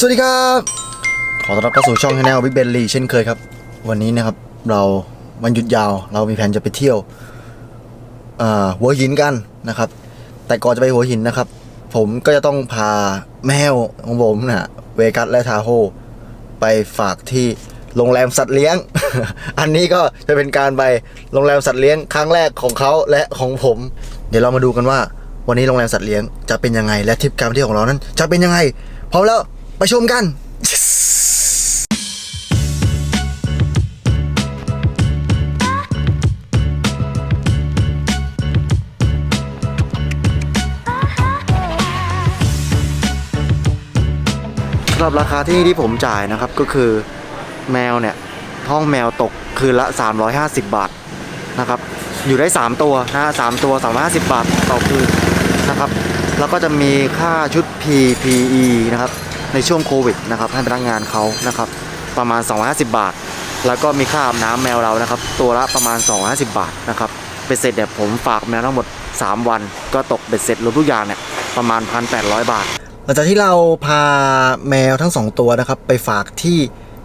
สวัสดีครับ ขอต้อนรับเข้าสู่ช่อง Channel บิ๊กเบนลีเช่นเคยครับ วันนี้นะครับเราวันหยุดยาวเรามีแผนจะไปเที่ยวหัวหินกันนะครับ แต่ก่อนจะไปหัวหินนะครับ ผมก็จะต้องพาแมวของผมนะเวกัสและทาโฮไปฝากที่โรงแรมสัตว์เลี้ยง อันนี้ก็จะเป็นการไปโรงแรมสัตว์เลี้ยงครั้งแรกของเขาและของผม เดี๋ยวเรามาดูกันว่า วันนี้โรงแรมสัตว์เลี้ยงจะเป็นยังไงและทริปการเที่ยวของเรานั้น จะเป็นยังไงพร้อมแล้ว ไปชมกันสำหรับราคาที่นี่ที่ผมจ่ายนะครับก็คือแมวเนี่ยห้องแมวตกคืนละ 350 บาทนะครับอยู่ได้ 3 ตัวนะฮะสามตัว 350 บาทต่อคืนนะครับ แล้วก็จะมีค่าชุด PPE นะครับ ในช่วงโควิดนะครับให้พนักงานเขานะครับประมาณ 250 บาท แล้วก็มีค่าอาบน้ำแมวเรานะครับ ตัวละประมาณ 250 บาทนะครับเป็นเสร็จเนี่ยผมฝากแมวทั้งหมด 3 วัน ก็ตกเบ็ดเสร็จรวมทุกอย่างเนี่ยประมาณ 1,800 บาท หลังจากที่เราพาแมวทั้งสองตัวนะครับ ไปฝากที่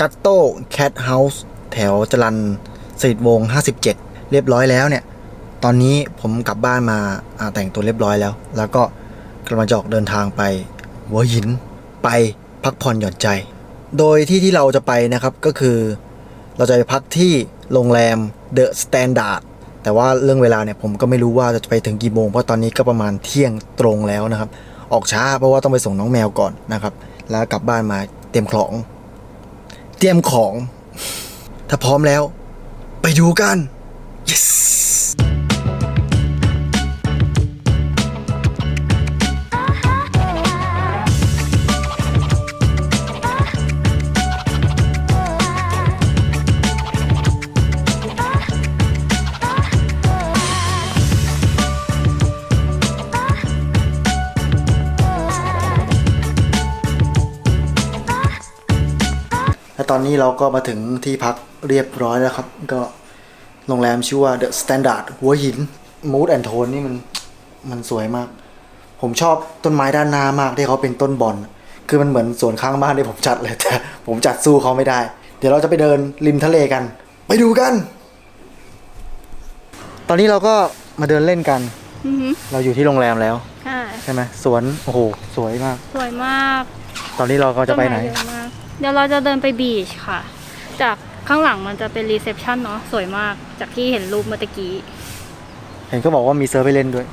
กัตโต้แคทเฮาส์แถวจรันสนิทวงศ์57 เรียบร้อยแล้วเนี่ย ตอนนี้ผมกลับบ้านมาอาแต่งตัวเรียบร้อยแล้ว แล้วก็กำลังจะออกเดินทางไปหัวหิน ไปพักผ่อนหย่อนใจ โดยที่ที่เราจะไปนะครับก็คือเราจะไปพักที่โรงแรมเดอะสแตนดาร์ดแต่ว่าเรื่องเวลาเนี่ยผมก็ไม่รู้ว่าจะไปถึงกี่โมง เพราะตอนนี้ก็ประมาณเที่ยงตรงแล้วนะครับ ออกช้าเพราะว่าต้องไปส่งน้องแมวก่อนนะครับ แล้วกลับบ้านมาเตรียมของ เตรียมของ ถ้าพร้อมแล้ว ไปดูกัน yes ตอนนี้เราก็มาถึงที่พักเรียบร้อยแล้วครับ ก็โรงแรมชื่อว่า The Standard หัวหิน Mood and Tone นี่มันมันสวยมาก ผมชอบต้นไม้ด้านหน้ามากที่เขาเป็นต้นบอลคือมันเหมือนสวนข้างบ้านที่ผมจัดเลยแต่ผมจัดสู้เขาไม่ได้ เดี๋ยวเราจะไปเดินริมทะเลกัน ไปดูกัน ตอนนี้เราก็มาเดินเล่นกัน อือหือเราอยู่ที่โรงแรมแล้ว ค่ะ ใช่ไหมสวนโอ้โหสวยมาก สวยมากตอนนี้เราก็จะไปไหน ต้ม้เยอมาก เดี๋ยวเราจะเดินไปบีชค่ะ จากข้างหลังมันจะเป็นรีเซพชันเนาะสวยมากจากที่เห็นรูปเมื่อตะกี้ เห็นเขาบอกว่ามีเซิร์ฟไปเล่นด้วย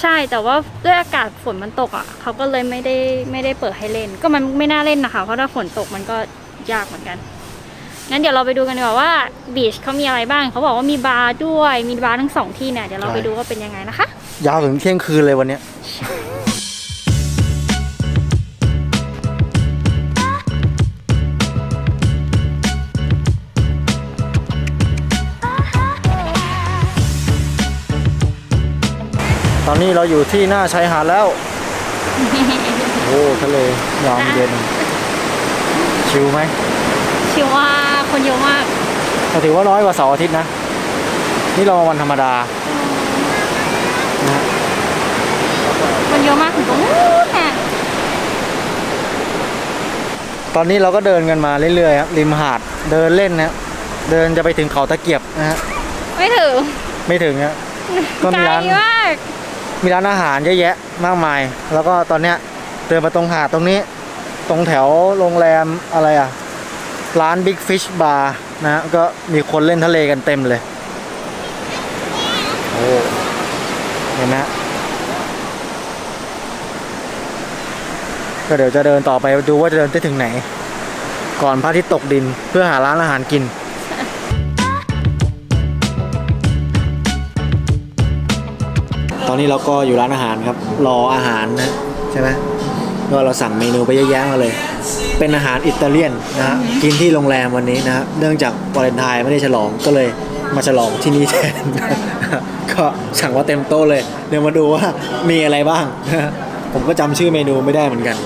ใช่แต่ว่าด้วยอากาศฝนมันตกอะเขาก็เลยไม่ได้ไม่ได้เปิดให้เล่น ก็มันไม่น่าเล่นนะคะ เพราะถ้าฝนตกมันก็ยากเหมือนกันงั้นเดี๋ยวเราไปดูกันดีกว่าว่าบีชเขามีอะไรบ้างเขาบอกว่ามีบาร์ด้วยมีบาร์ทั้งสองที่เนี่ยเดี๋ยวเราใช่ไปดูว่าเป็นยังไงนะคะ ยาวถึงเที่ยงคืนเลยวันเนี้ย ตอนนี้เราอยู่ที่หน้าชายหาดแล้ว โอ้ทะเลยามเย็นชิลไหมชิวว่าคนเยอะมากแต่ถือว่าน้อยกว่าเสาร์อาทิตย์นะ นี่เรามาวันธรรมดานะฮะคนเยอะมากถึงตรงนู้นน่ะตอนนี้เราก็เดินกันมาเรื่อยๆครับริมหาดเดินเล่นนะเดินจะไปถึงเขาตะเกียบนะฮะไม่ถึงไม่ถึงนะก็ไกมีลร้านมาก มีร้านอาหารเยอะแยะมากมาย แล้วก็ตอนเนี้ยเดินมาตรงหาดตรงนี้ ตรงแถวโรงแรมอะไรอะ ร้าน Big Fish Bar นะ ก็มีคนเล่นทะเลกันเต็มเลย โอ้เห็นไหมก็เดี๋ยวจะเดินต่อไปดูว่าจะเดินไปถึงไหน ก่อนพระอาทิตย์ตกดินเพื่อหาร้านอาหารกิน ตอนนี้เราก็อยู่ร้านอาหารครับ รออาหารนะใช่ไหมก็เราสั่งเมนูไปเยอะแยะมาเลย เป็นอาหารอิตาเลียนนะฮะกินที่โรงแรมวันนี้นะฮะเนื่องจากวาเลนไทน์ไม่ได้ฉลองก็เลยมาฉลองที่นี่แทน ก็สั่งว่าเต็มโต๊ะเลย เดี๋ยวมาดูว่ามีอะไรบ้าง ผมก็จำชื่อเมนูไม่ได้เหมือนกัน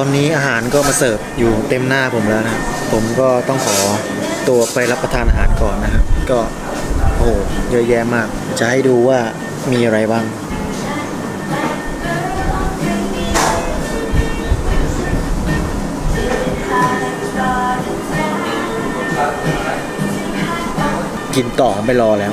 ตอนนี้อาหารก็มาเสิร์ฟอยู่เต็มหน้าผมแล้วนะผมก็ต้องขอตัวไปรับประทานอาหารก่อนนะครับ ก็โอ้โหเยอะแยะมาก จะให้ดูว่ามีอะไรบ้างกินต่อไม่รอแล้ว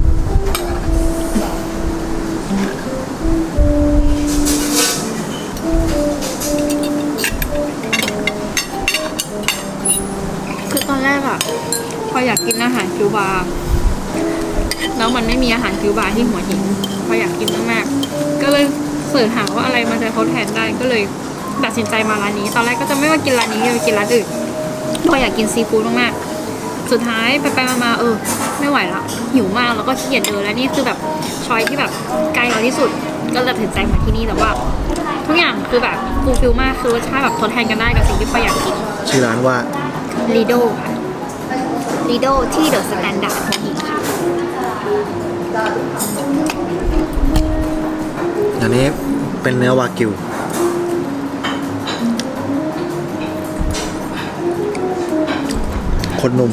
พออยากกินอาหารคิวบาร์แล้วมันไม่มีอาหารคิวบาร์ที่หัวหินพออยากกินมากๆก็เลยเสิร์ชหาว่าอะไรมันจะทดแทนได้ก็เลยตัดสินใจมาร้านนี้ ตอนแรกก็จะไม่ว่ากินร้านนี้จะไปกินร้านอื่นพออยากกินซีฟู้ดมากๆ สุดท้ายไปไปๆมาๆเออ ไม่ไหวละหิวมากแล้วก็ขี้เกียจเดินแล้วนี่คือแบบชอยที่แบบไกลเราที่สุดก็เลยตัดสินใจมาที่นี่แต่ว่า ทุกอย่างคือแบบฟูลฟิลมากคือรสชาติแบบทดแทนกันได้กับสิ่งที่ปอยอยากกิน ชื่อร้านว่าลีโดค่ะ ลีโดที่เดอะสแตนดาร์ดของหญิงค่ะ อันนี้เป็นเนื้อวากิว คนหนุ่ม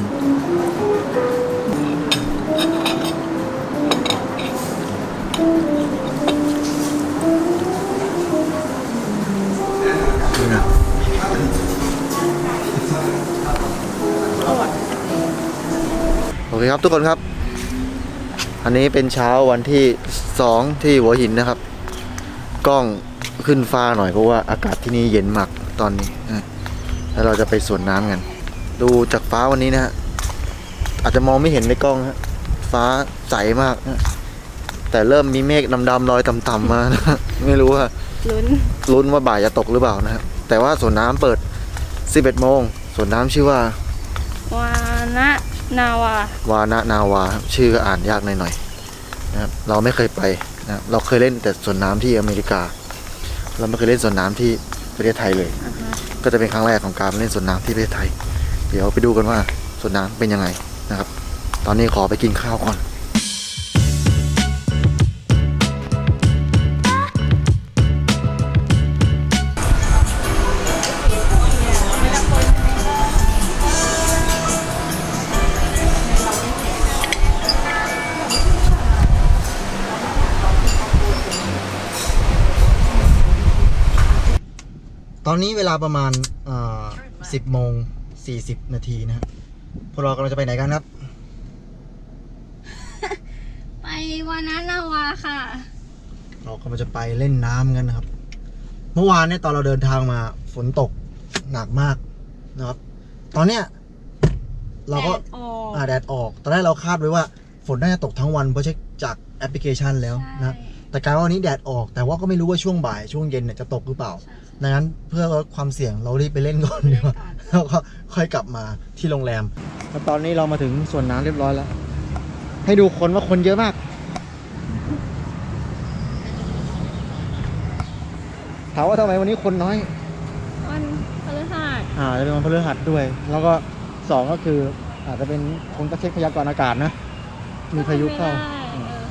เคครับทุกคนครับ อันนี้เป็นเช้าวันที่สองที่หัวหินนะครับ กล้องขึ้นฟ้าหน่อยเพราะว่าอากาศที่นี่เย็นมากตอนนี้นะแล้วเราจะไปสวนน้ำกัน ดูจากฟ้าวันนี้นะฮะอาจจะมองไม่เห็นในกล้องฮะฟ้าใสมากนะแต่เริ่มมีเมฆดำๆลอยต่ำๆมานะไม่รู้ว่าลุ้นลุ้นว่าบ่ายจะตกหรือเปล่านะครับแต่ว่าสวนน้ำเปิด 11โมงสวนน้ำชื่อว่าวานะ นาวาวานะนาวาครับชื่อก็อ่านยากหน่อยๆนะครับเราไม่เคยไปนะครับเราเคยเล่นแต่สวนน้ำที่อเมริกา เราไม่เคยเล่นสวนน้ำที่ประเทศไทยเลยก็จะเป็นครั้งแรกของการเล่นสวนน้ำที่ประเทศไทย เดี๋ยวไปดูกันว่าสวนน้ำเป็นยังไงนะครับ ตอนนี้ขอไปกินข้าวก่อน ตอนนี้เวลาประมาณเอ่อ10โมง40นาทีนะฮะพวกเรากำลังจะไปไหนกันครับ ไปวานะนาวาค่ะ เรากำลังจะไปเล่นน้ำกันนะครับ เมื่อวานเนี่ยตอนเราเดินทางมาฝนตกหนักมากนะครับ ตอนเนี้ยเราก็แดดออกอ่าแดดออกตอนแรกเราคาดไว้ว่า ฝนน่าจะตกทั้งวันเพราะเช็คจากแอปพลิเคชันแล้วนะ แต่กลารว่าวันนี้แดดออก แต่ว่าก็ไม่รู้ว่าช่วงบ่ายช่วงเย็นเนี่ยจะตกหรือเปล่า ดังนั้นเพื่อลดความเสี่ยงเรารีบไปเล่นก่อนดีกว่าแล้วก็ค่อยกลับมาที่โรงแรมตอนนี้เรามาถึงส่วนน้ำเรียบร้อยแล้ว ให้ดูคนว่าคนเยอะมาก ถามว่าทำไมวันนี้คนน้อย วันพฤหัสอ่าจะเป็นวันพฤหัสด้วย แล้วก็สองก็คืออาจจะเป็นคนก็เช็คพยากรณ์อากาศนะ มีพายุเข้า ไม่ได้อืมเออ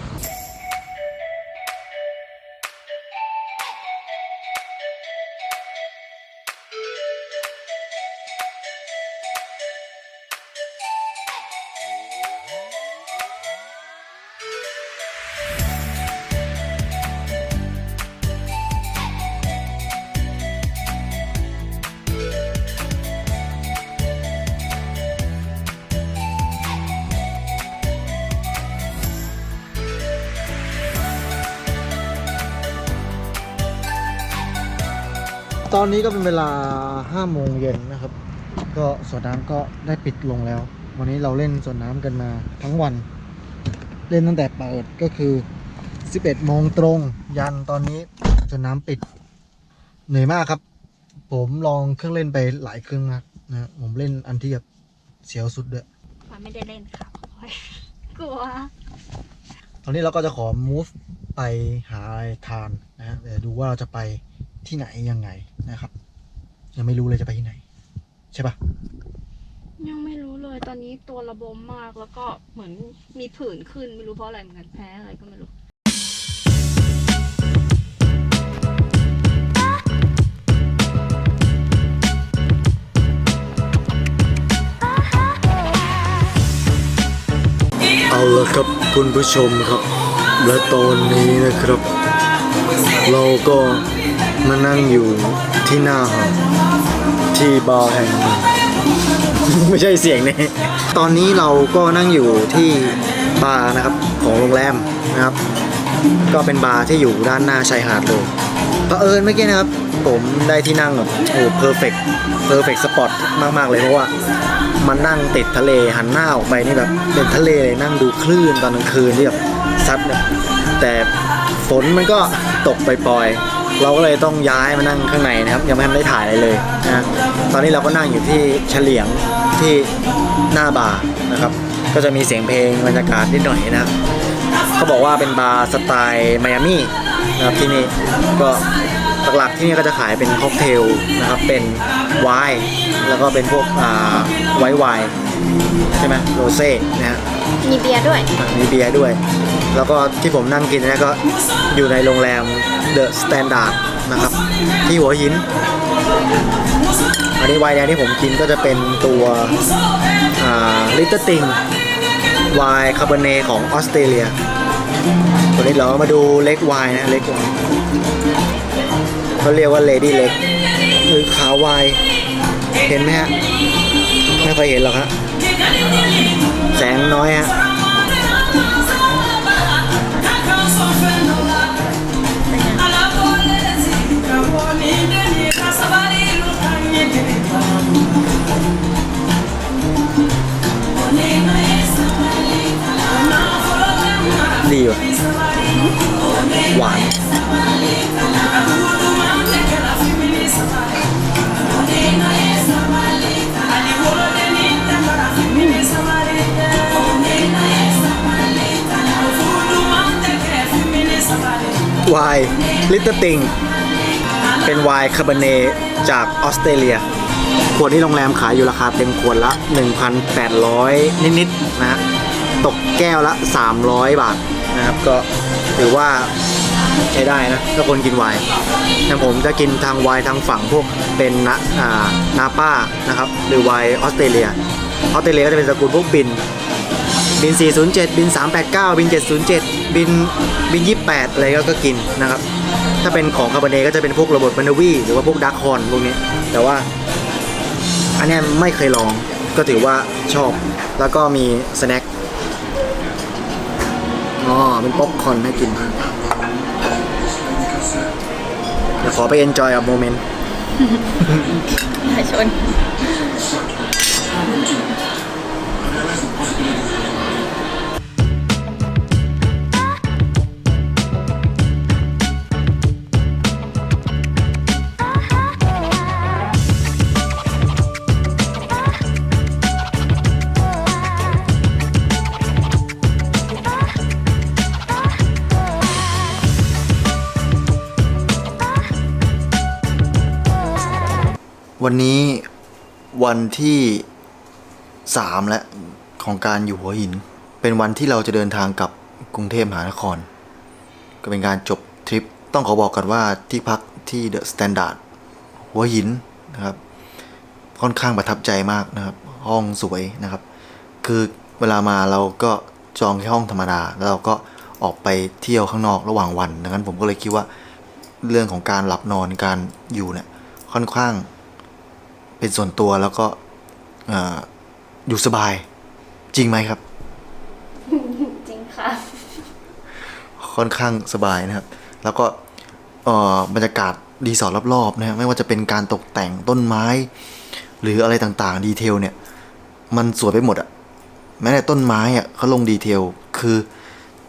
ตอนนี้ก็เป็นเวลา5โมงเย็นนะครับ ก็สวนน้ำก็ได้ปิดลงแล้ว วันนี้เราเล่นสวนน้ำกันมาทั้งวัน เล่นตั้งแต่เปิดก็คือ 11โมงตรงยันตอนนี้สวนน้ำปิด เหนื่อยมากครับ ผมลองเครื่องเล่นไปหลายเครื่องนะนะผมเล่นอันที่แบบเสียวสุดด้วยมันไม่ได้เล่นค่ะโอ๊ยกลัว ตอนนี้เราก็จะขอ move ไปหาอะไรทานนะฮะเดี๋ยวดูว่าเราจะไปที่ไหนยังไง นะครับ ยังไม่รู้เลยจะไปที่ไหน ใช่ปะยังไม่รู้เลยตอนนี้ตัวระบมมากแล้วก็เหมือนมีผื่นขึ้นไม่รู้เพราะอะไรเหมือนกันแพ้อะไรก็ไม่รู้เอาละครับคุณผู้ชมครับ และตอนนี้นะครับ เราก็มานั่งอยู่ที่หน้าหาดที่บาร์แห่งหนึ่ง ไม่ใช่เสียงนี่ตอนนี้เราก็นั่งอยู่ที่บาร์นะครับของโรงแรมนะครับ ก็เป็นบาร์ที่อยู่ด้านหน้าชายหาดเลยเผอิญเมื่อกี้นะครับ ผมได้ที่นั่งแบบโอ้เพอร์เฟกต์เพอร์เฟกต์สปอตมากๆเลยเพราะว่ามันนั่งติดทะเลหันหน้าออกไปนี่แบบเป็นทะเลเลยนั่งดูคลื่นตอนกลางคืนที่แบบซัดแบบแต่ฝนมันก็ ตกปล่อยๆ เราก็เลยต้องย้ายมานั่งข้างในนะครับ ยังไม่ทันได้ถ่ายอะไรเลยนะตอนนี้เราก็นั่งอยู่ที่เฉลียงที่หน้าบาร์นะครับ ก็จะมีเสียงเพลงบรรยากาศนิดหน่อยนะครับเขาบอกว่าเป็นบาร์สไตล์ไมอามี่นะครับที่นี่ก็หลักๆที่นี่ก็จะขายเป็นค็อกเทลนะครับ เป็นไวน์แล้วก็เป็นพวกอ่าไวน์ไวน์ใช่ไหมโรเซ่นะฮะมีเบียร์ด้วยอะมีเบียร์ด้วย แล้วก็ที่ผมนั่งกินเนี่ยก็อยู่ในโรงแรมเดอะสแตนดาร์ดนะครับ ที่หัวหิน อันนี้ไวน์แดงที่ผมกินก็จะเป็นตัวลิตเติ้ลติงไวน์คาร์บอเนของออสเตรเลียตัวนี้เรามาดูเล็กไวน์นะเล็กไวน์เขาเรียกว่าเลดี้เล็กหรือขาวไวน์เห็นไหมฮะ ไม่เคยเห็นหรอกฮะแสงน้อยฮะ ดี ไวน์ลิตเติ้ลติง เป็นไวน์คาร์บอเนจากออสเตรเลีย ขวดที่โรงแรมขายอยู่ราคาเต็มขวดละ 1,800 นิดๆนะฮะ ตกแก้วละ 300 บาทนะครับ ก็ถือว่าใช้ได้นะถ้าคนกินไวน์แต่ผมจะกินทางไวน์ทางฝั่งพวกเป็นนะอ่านาป้านะครับ หรือไวน์ออสเตรเลีย ออสเตรเลียก็จะเป็นสกุลพวกบินบิน 407 บิน 389 บิน 707 บิน บิน 28 อะไรก็กินนะครับ ถ้าเป็นของคาร์บอนเนก็จะเป็นพวกระบบบันวีหรือว่าพวกดักคอนพวกนี้ แต่ว่า อันนี้ไม่เคยลองก็ถือว่าชอบ แล้วก็มีสแน็คอ๋อเป็นป๊อปคอนให้กินเดี๋ยวขอไปเอนจอยกับโมเมนต์ชน วันนี้วันที่สามแล้วของการอยู่หัวหิน เป็นวันที่เราจะเดินทางกลับกรุงเทพมหานคร ก็เป็นการจบทริปต้องขอบอกกันว่าที่พักที่เดอะสแตนดาร์ดหัวหินนะครับ ค่อนข้างประทับใจมากนะครับ ห้องสวยนะครับ คือเวลามาเราก็จองแค่ห้องธรรมดา แล้วเราก็ออกไปเที่ยวข้างนอกระหว่างวันดังนั้นผมก็เลยคิดว่าเรื่องของการหลับนอนการอยู่เนี่ยค่อนข้าง เป็นส่วนตัวแล้วก็เอ่ออยู่สบาย จริงไหมครับ จริงค่ะ ค่อนข้างสบายนะครับ แล้วก็เอ่อบรรยากาศรีสอร์ทรอบๆนะฮะไม่ว่าจะเป็นการตกแต่งต้นไม้ หรืออะไรต่างๆ ดีเทลเนี่ย มันสวยไปหมดอะแม้แต่ต้นไม้อะเขาลงดีเทล คือ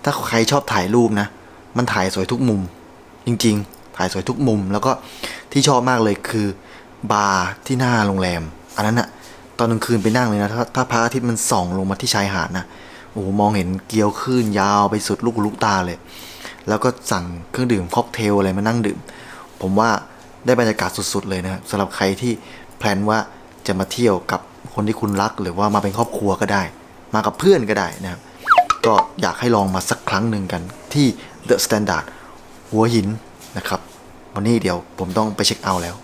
ถ้าใครชอบถ่ายรูปนะ มันถ่ายสวยทุกมุม จริง ๆ ถ่ายสวยทุกมุม แล้วก็ที่ชอบมากเลยคือ บาร์ที่หน้าโรงแรม อันนั้นอะตอนกลางคืนไปนั่งเลยนะถ้าถ้าพระอาทิตย์มันส่องลงมาที่ชายหาดนะโอ้โหมองเห็นเกลียวคลื่นยาวไปสุดลูกลูกตาเลย แล้วก็สั่งเครื่องดื่มค็อกเทลอะไรมานั่งดื่ม ผมว่าได้บรรยากาศสุดๆเลยนะสำหรับใครที่แพลนว่าจะมาเที่ยวกับคนที่คุณรัก หรือว่ามาเป็นครอบครัวก็ได้ มากับเพื่อนก็ได้นะครับก็อยากให้ลองมาสักครั้งหนึ่งกันที่ The Standard หัวหินนะครับ วันนี้เดี๋ยวผมต้องไปเช็คเอาท์แล้ว